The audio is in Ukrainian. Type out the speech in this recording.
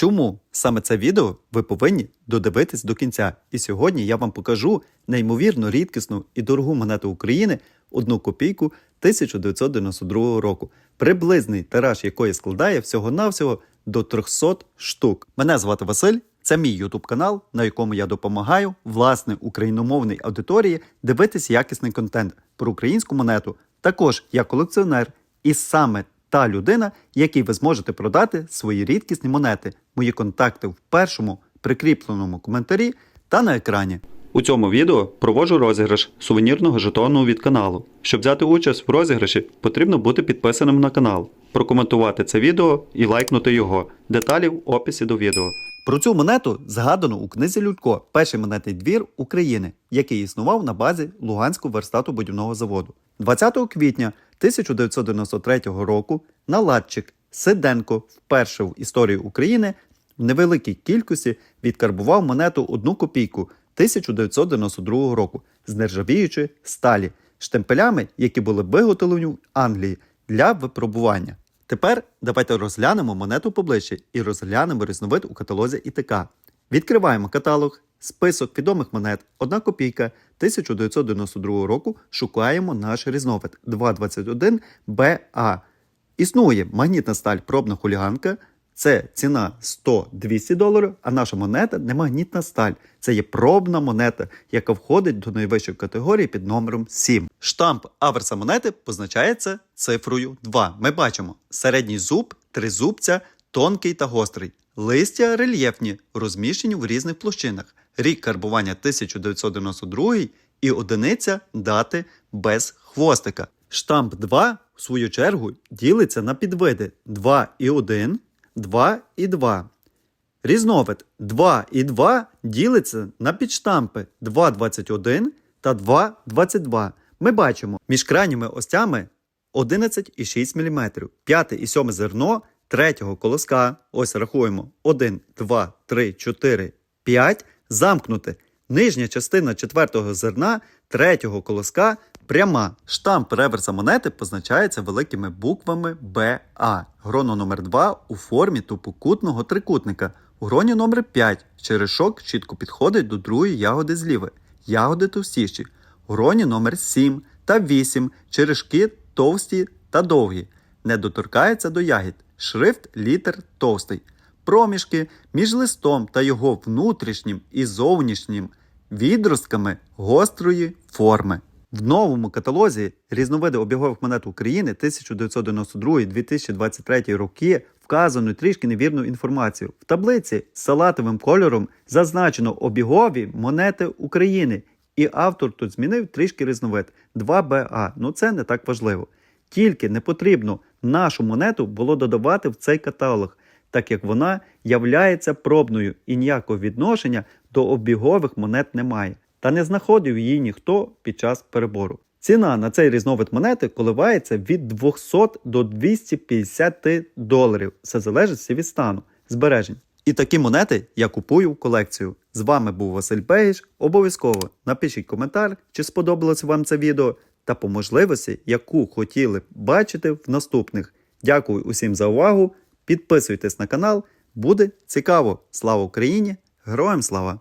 Чому саме це відео ви повинні додивитись до кінця? І сьогодні я вам покажу неймовірно рідкісну і дорогу монету України одну копійку 1992 року, приблизний тираж якої складає всього-навсього до 300 штук. Мене звати Василь. Це мій ютуб канал, на якому я допомагаю власне україномовній аудиторії дивитись якісний контент про українську монету. Також я колекціонер, і саме та людина, якій ви зможете продати свої рідкісні монети. Мої контакти в першому прикріпленому коментарі та на екрані. У цьому відео проводжу розіграш сувенірного жетону від каналу. Щоб взяти участь в розіграші, потрібно бути підписаним на канал, прокоментувати це відео і лайкнути його. Деталі в описі до відео. Про цю монету згадано у книзі Людько, перший монетний двір України, який існував на базі Луганського верстату будівного заводу. 20 квітня 1993 року наладчик Сиденко вперше в історії України в невеликій кількості відкарбував монету 1 копійку 1992 року з нержавіючої сталі, штемпелями, які були виготовлені в Англії для випробування. Тепер давайте розглянемо монету поближче і розглянемо різновид у каталозі ІТК. Відкриваємо каталог, список відомих монет 1 копійка 1992 року. Шукаємо наш різновид 221 BA. Існує магнітна сталь пробна хуліганка. Це ціна 100-200 доларів, а наша монета не магнітна сталь. Це є пробна монета, яка входить до найвищої категорії під номером 7. Штамп аверса монети позначається цифрою 2. Ми бачимо середній зуб, тризубця, тонкий та гострий. Листя рельєфні, розміщені в різних площинах. Рік карбування 1992 і одиниця дати без хвостика. Штамп 2, в свою чергу, ділиться на підвиди 2 і 1, 2 і 2. Різновид 2 і 2 ділиться на підштампи 2,21 та 2,22. Ми бачимо між крайніми остями 11,6 мм. П'яте і сьоме зерно третього колоска. Ось рахуємо 1, 2, 3, 4, 5. Замкнуте. Нижня частина четвертого зерна третього колоска пряма. Штамп реверса монети позначається великими буквами БА. Гроно номер 2 у формі тупокутного трикутника. У гроні номер 5 черешок чітко підходить до другої ягоди зліви. Ягоди товстіші. У гроні номер 7 та 8 черешки товсті та довгі. Не доторкається до ягід. Шрифт літер товстий. Проміжки між листом та його внутрішнім і зовнішнім відростками гострої форми. В новому каталозі різновиди обігових монет України 1992-2023 роки вказано трішки невірну інформацію. В таблиці з салатовим кольором зазначено обігові монети України, і автор тут змінив трішки різновид 2БА. Ну це не так важливо. Тільки не потрібно нашу монету було додавати в цей каталог, так як вона являється пробною і ніякого відношення до обігових монет немає. Та не знаходив її ніхто під час перебору. Ціна на цей різновид монети коливається від 200 до 250 доларів. Все залежить від стану збережень. І такі монети я купую в колекцію. З вами був Василь Бегіш. Обов'язково напишіть коментар, чи сподобалося вам це відео, та по можливості, яку хотіли б бачити в наступних. Дякую усім за увагу. Підписуйтесь на канал, буде цікаво. Слава Україні! Героям слава!